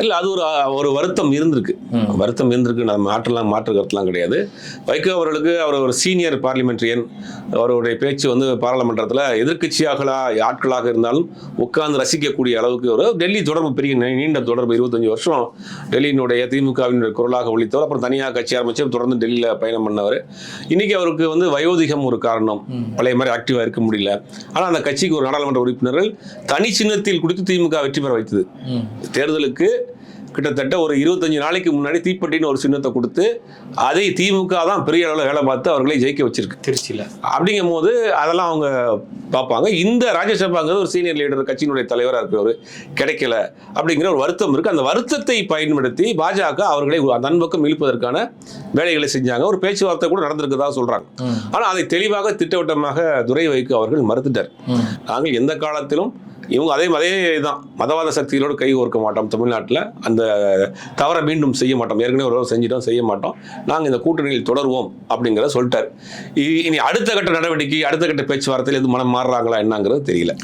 இல்ல அது ஒரு ஒரு வருத்தம் இருந்திருக்கு. வருத்தம் இருந்திருக்கு. நம்ம மாற்றலாம் மாற்று கருத்துலாம் கிடையாது. வைகோ அவர்களுக்கு அவர் ஒரு சீனியர் பார்லிமெண்ட்ரியன் அவருடைய பேச்சு வந்து பாராளுமன்றத்தில் எதிர்க்கட்சியாக ஆட்களாக இருந்தாலும் உட்கார்ந்து ரசிக்கக்கூடிய அளவுக்கு ஒரு டெல்லி தொடர்பு பெரிய நீண்ட தொடர்பு இருபத்தஞ்சு வருஷம் டெல்லியினுடைய திமுகவினுடைய குரலாக ஒழித்தவர் அப்புறம் தனியாக கட்சி ஆரம்பிச்சு தொடர்ந்து டெல்லியில் பயணம் பண்ணவர். இன்னைக்கு அவருக்கு வந்து வயோதிகம் ஒரு காரணம். பழைய மாதிரி ஆக்டிவாக இருக்க முடியல. ஆனால் அந்த கட்சிக்கு ஒரு நாடாளுமன்ற உறுப்பினர்கள் தனி சின்னத்தில் கொடுத்து திமுக வெற்றி பெற வைத்தது. தேர்தலுக்கு கிட்டத்தட்ட ஒரு இருபத்தஞ்சு நாளைக்கு முன்னாடி தீப்பெட்டின்னு ஒரு சின்னத்தை கொடுத்து அதை திமுக தான் பெரிய அளவில் வேலை பார்த்து அவர்களை ஜெயிக்க வச்சிருக்கு. திருச்சியில். அப்படிங்கும் போது அதெல்லாம் அவங்க பார்ப்பாங்க. இந்த ராஜ்யசபாங்கிறது ஒரு சீனியர் லீடர் கட்சியினுடைய தலைவராக இருக்கிறவர் கிடைக்கல அப்படிங்கிற ஒரு வருத்தம் இருக்கு. அந்த வருத்தத்தை பயன்படுத்தி பாஜக அவர்களை நண்பக்கம் இழுப்பதற்கான வேலைகளை செஞ்சாங்க. ஒரு பேச்சுவார்த்தை கூட நடந்திருக்கதா சொல்றாங்க. ஆனால் அதை தெளிவாக திட்டவட்டமாக துரை வைக்கு அவர்கள் மறுத்துட்டார். நாங்கள் எந்த காலத்திலும் இவங்க அதே அதே தான். மதவாத சக்திகளோடு கை கோர்க்க மாட்டோம் தமிழ்நாட்டில். அந்த தவறை மீண்டும் செய்ய மாட்டோம். ஏற்கனவே ஒரு செஞ்சிட்டோம் செய்ய மாட்டோம். நாங்கள் இந்த கூட்டணியில் தொடருவோம் அப்படிங்கிறத சொல்லிட்டார். இனி அடுத்த கட்ட நடவடிக்கை அடுத்த கட்ட பேச்சுவார்த்தையில் எது மனம் மாறுறாங்களா என்னங்கிறது தெரியல.